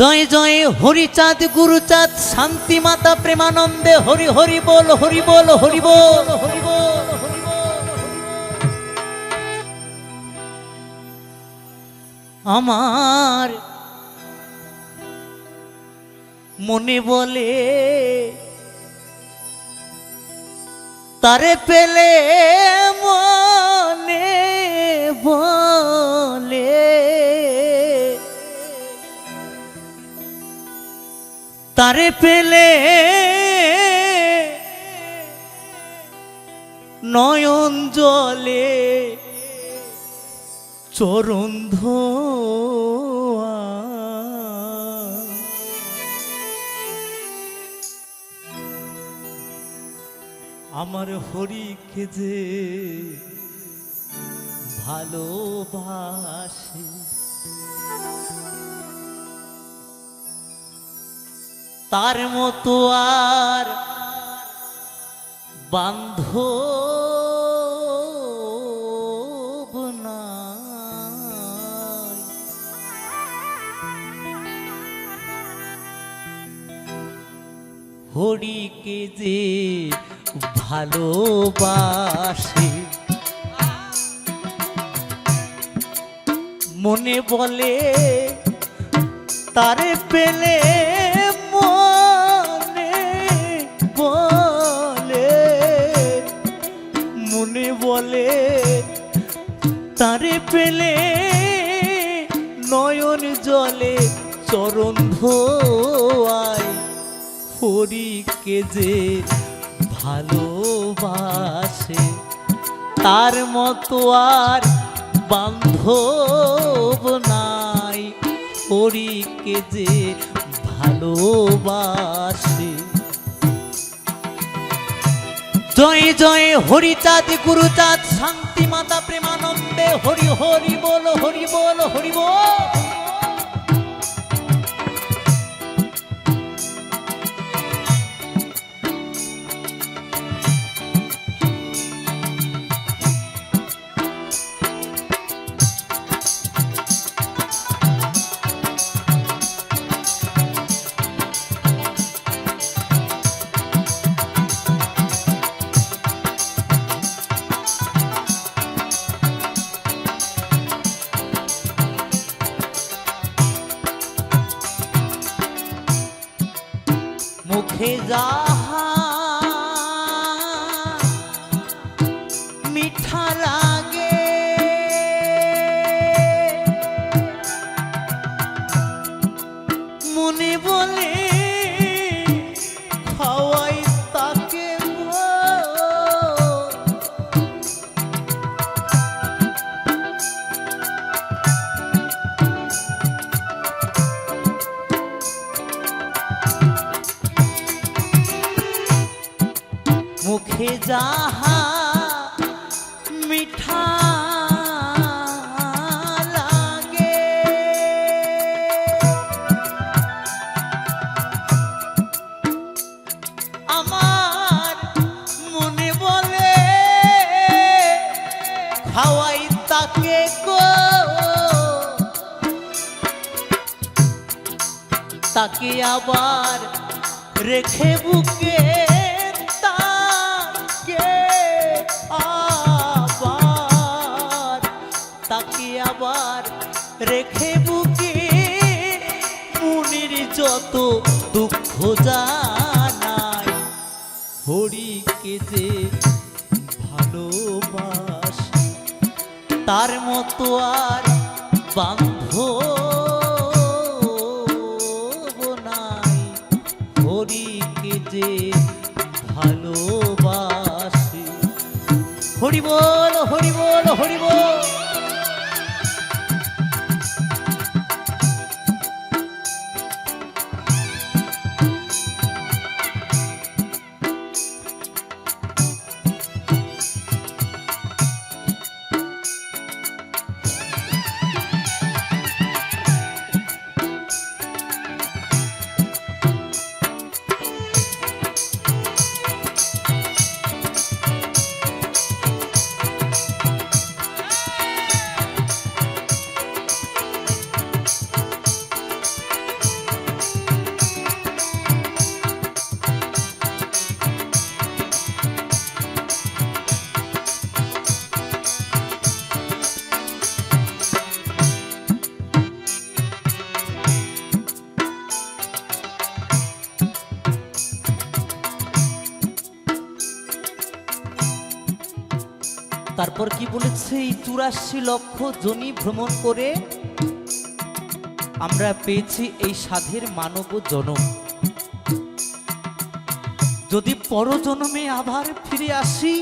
জয় জয় হরিচাঁদ, গুরুচাঁদ শান্তি মাতা প্রেমানন্দে হরি হরি বল হরি বল হরি বল হরি বল। আমার মনে বলে, তারে পেলে মনে বলে। তারে পেলে নয়ন জলে চরণ আমার হরিকে যে ভালোবাসে তার মতো আর বান্ধ হরিকে যে ভালোবাসে মনে বলে তারে পেলে পেলে নয়ন জলে চরণ ধোয়ায় হরিকে যে ভালোবাসে, তার মতো আর বান্ধব নাই। হরিকে যে ভালোবাসে। জয় জয়, হরিচাঁদ, গুরুচাঁদ, শান্তি মাতা, প্রেমানন্দে হরি হরি বল হরি বল হরি বল। মুখে মুখে যাহা মিঠা লাগে। আমার মনে তাকে তাকে আবার রেখে বুকে যত দুঃখ জানাই। হরিকে যে তার মতো আর বান্ধব নাই। হরিকে যে ভালোবাসে। হরি বল। তারপর কি বলেছে? এই চুরাশি লক্ষ জনি ভ্রমণ করে আমরা পেয়েছি এই সাধের মানব জনম। যদি পরজন্মে আবার ফিরে আসি,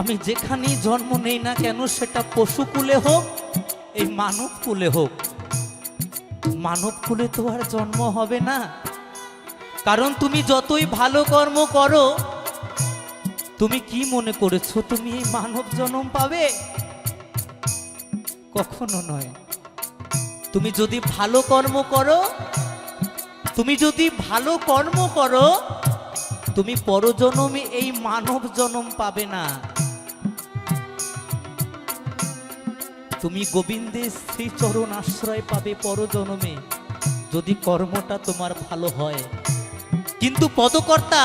আমি যেখানেই জন্ম নেই না কেন, সেটা পশুকুলে হোক, এই মানব কুলে হোক। মানব কুলে তো আর জন্ম হবে না। কারণ তুমি যতই ভালো কর্ম করো তুমি কি মনে করেছ তুমি এই মানব জন্ম পাবে? কখনো নয়। তুমি যদি ভালো কর্ম করো, তুমি যদি ভালো কর্ম করো, তুমি পরজনমে এই মানব জনম পাবে না। তুমি গোবিন্দের শ্রীচরণ আশ্রয় পাবে পরজনমে, যদি কর্মটা তোমার ভালো হয়। কিন্তু পদকর্তা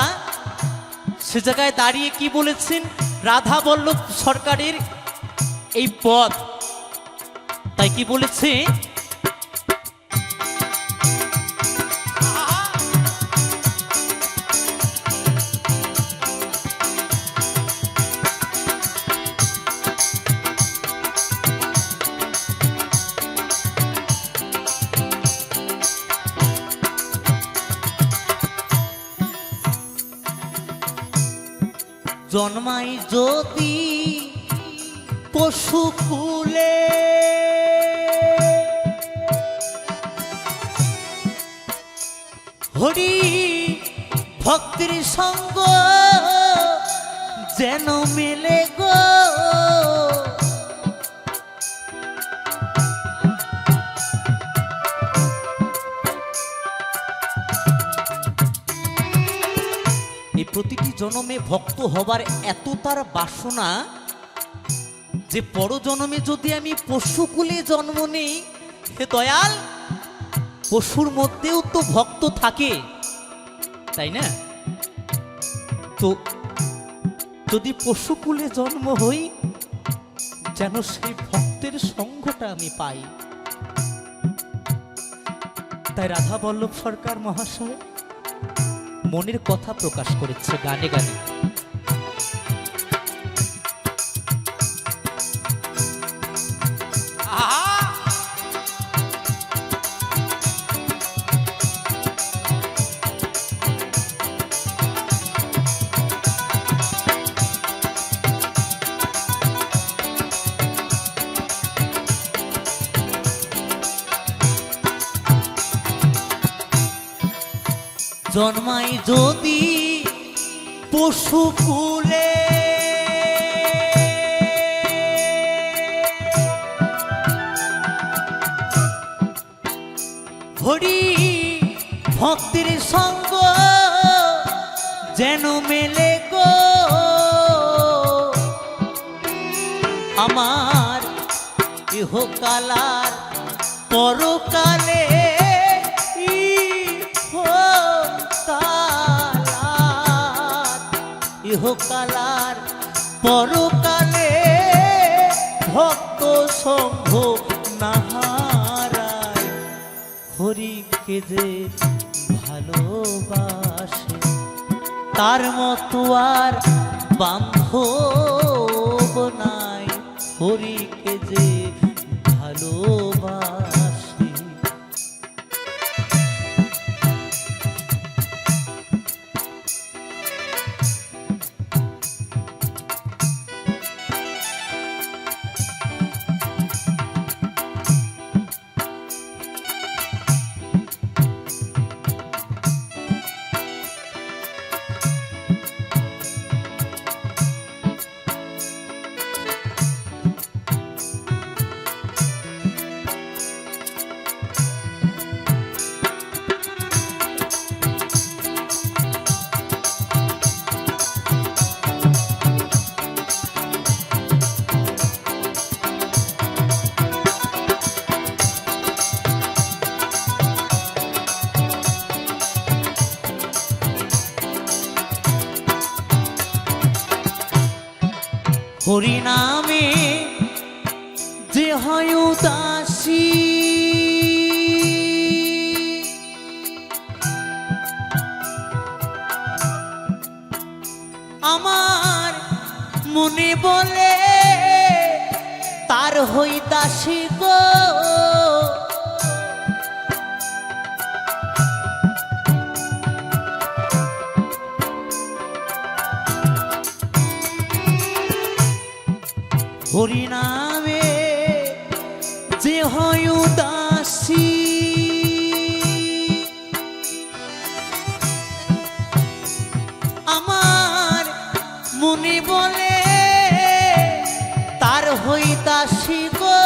সে জায়গায় দাঁড়িয়ে কি বলেছেন? রাধা বল্লভ সরকারের এই পথ তাই কি বলেছে? জন্মাই যদি পশু ফুলে। হরি ভক্তির সঙ্গ যেন মেলে গো। জনমে ভক্ত হবার এত তার বাসনা যে পর জন্মে যদি আমি পশুকুলে জন্ম নেই, হে দয়াল, পশুর মধ্যেও তো ভক্ত থাকে, তাই না? তো যদি পশুকুলে জন্ম হই, যেন সেই ভক্তের সঙ্গটা আমি পাই। তাই রাধা বল্লভ সরকার মহাশয় মনের কথা প্রকাশ করেছে গানে গানে। জন্মাই যদি পশু কুলে হরি ভক্তির সঙ্গ যেন মেলে গো। আমার ইহকালার পরকালে ইহকালার পরকালে ভক্ত সংঘ নাহারায়। হরিকে যে ভালোবাসে, তার মতো আর বান্ধব নাই। হরিকে যে হরিনামে দেহ আমার মনে বলে তার হই দাসী গো। হরিনামে যে হয় উদাসী। আমার মনে বলে তার হইতাসি গো।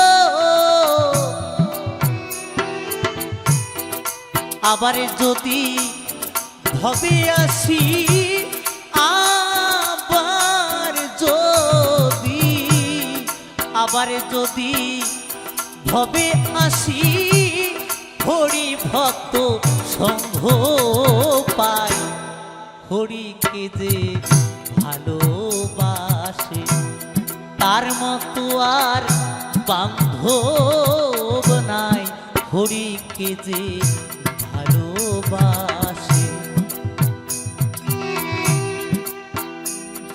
আবার যদি ভবে আসি আবার যদি ভবে আসি, হরি ভক্ত সংঘ পাই। হরিকে যে ভালোবাসে, তার মতো আর বান্ধব নাই। হরিকে যে ভালোবাসে।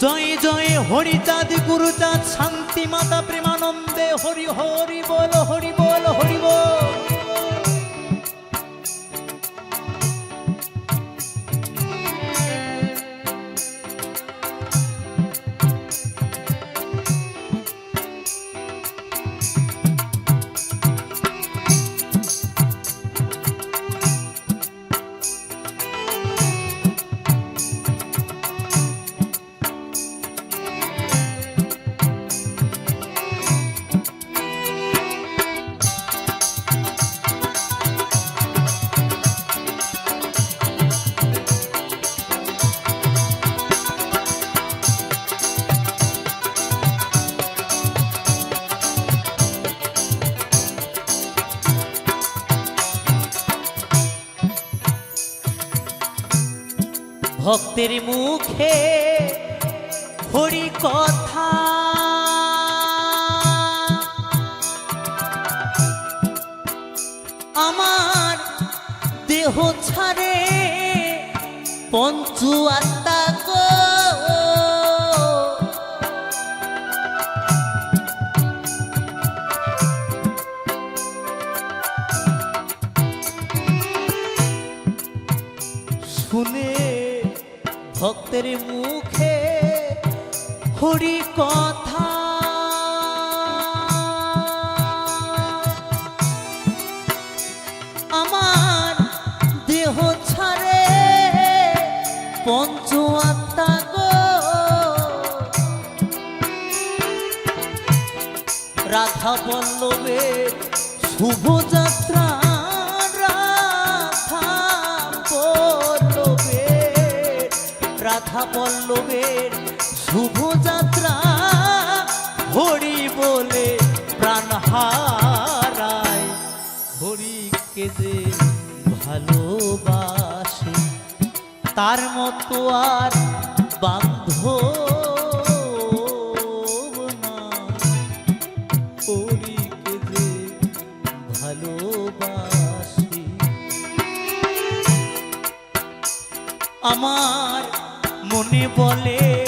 জয় জয় হরিচাঁদ গুরুচাঁদ শান্তি মাতা প্রেমানন্দে হরি হরি বল হরি বল হরি বল। ভক্তের মুখে হরি কথা। আমার দেহ ছাড়ে পঞ্চু আত্মা ভক্তের মুখে হরি কথা। আমার দেহ ছাড়ে পঞ্চ আত্মা গো। রাধা বল্লভের শুভ রাধা বল্লভের শুভ হরি বলে প্রাণ হারায়। হরিকে যে ভালোবাসে, তার মতো আর না। হরিকে যে ভালোবাসি, আমার বলে